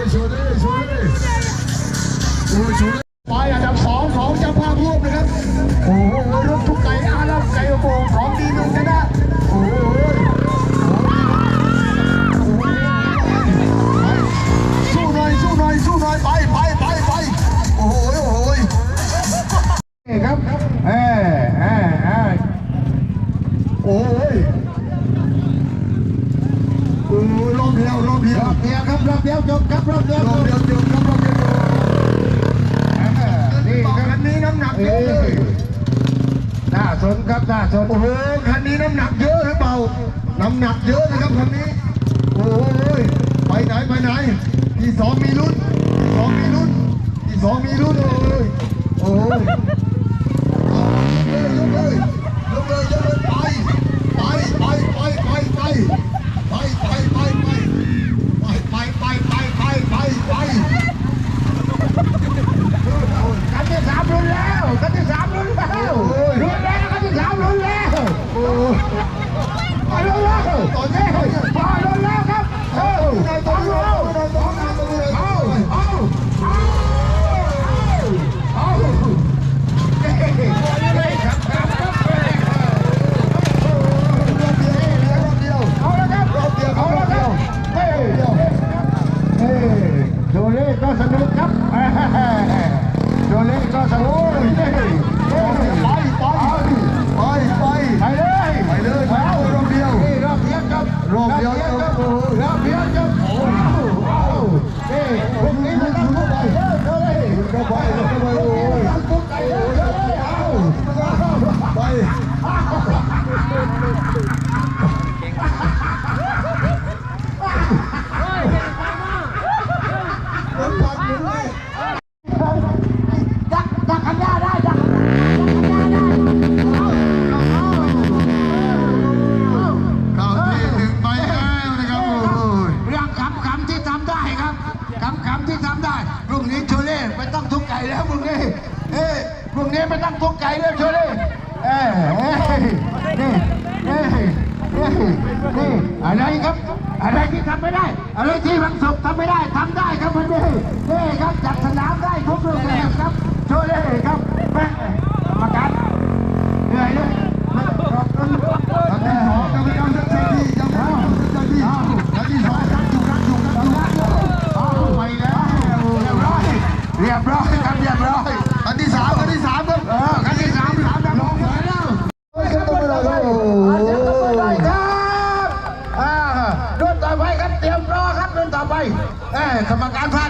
ด้ยชว์ด้ยชว์ด้ยชว์ด้ยไปอันดับสองของเจ้าภาพร่วมนะครับ เดียวรอบเดียวรอบเดียวครับรอบเดียวจบครับรอบเดียวรอบเดียวจบครับรอบเดียวจบนี่บอกคคัรับนนี้น้ำหนักเยเอ้อะเลยยน่าสนครับน่าสนโอ้โหคันนี้น้ำหนักเยอะหรือเปล่าน้ำหนักเยอะนะครับคันนี้โอ้ยไปไหนไปไหนที่สองมีลุ้นที่สองมีลุ้นที่สองมีลุ้นโอ้ยโอ้ย กันที่สามลุ้นแล้วลุ้นแล้วกันที่สามลุ้นแล้วโอ้ยมาลุ้นแล้วตอนนี้พอลุ้นแล้วครับเอ้าเอาเอาเอาเอาเอาเอาเฮ้ยครับครับครับเอาละครับเอาละครับเฮ้ยเฮ้ยโจเล่ก็สนุกครับโจเล่ก็สนุก Thank you. แล้วมึงนี้เอ้ยพรุ่งนี้ยไม่ต้องทุกข์ใจเลยช่วโชเลยเอ้เอ้นี่นี่นี่นี่อะไรครับ อะไรที่ทำไม่ได้ อะไรที่มันสุขทำไม่ได้ทำได้ครับวันนี้นี่ครับจัดสนามได้ทุกเรื่องเลยรับโชเล่ครับแม่กรรมการเหนื่อยเลยไม่ขอบคุณ อันที่สองกรรมการทั้งสี่ที่ยังไม่ทำที่อันที่สองรักอยู่รักอยู่รักอยู่ เอาไปแล้วเรียบร้อยเรียบร้อยครับเรียบร้อย อันที่สามอันที่สามครับ เออคันที่สามสามดังลงไปแล้ว เฮ้ยครับต้องไปเลยโอ้ อาเสียงตบมือหน่อย ย ครับอ่ารุ่นต่อไปครับเตรียมรอครับรุ่นต่อไปเอ้ย กรรมการพลาด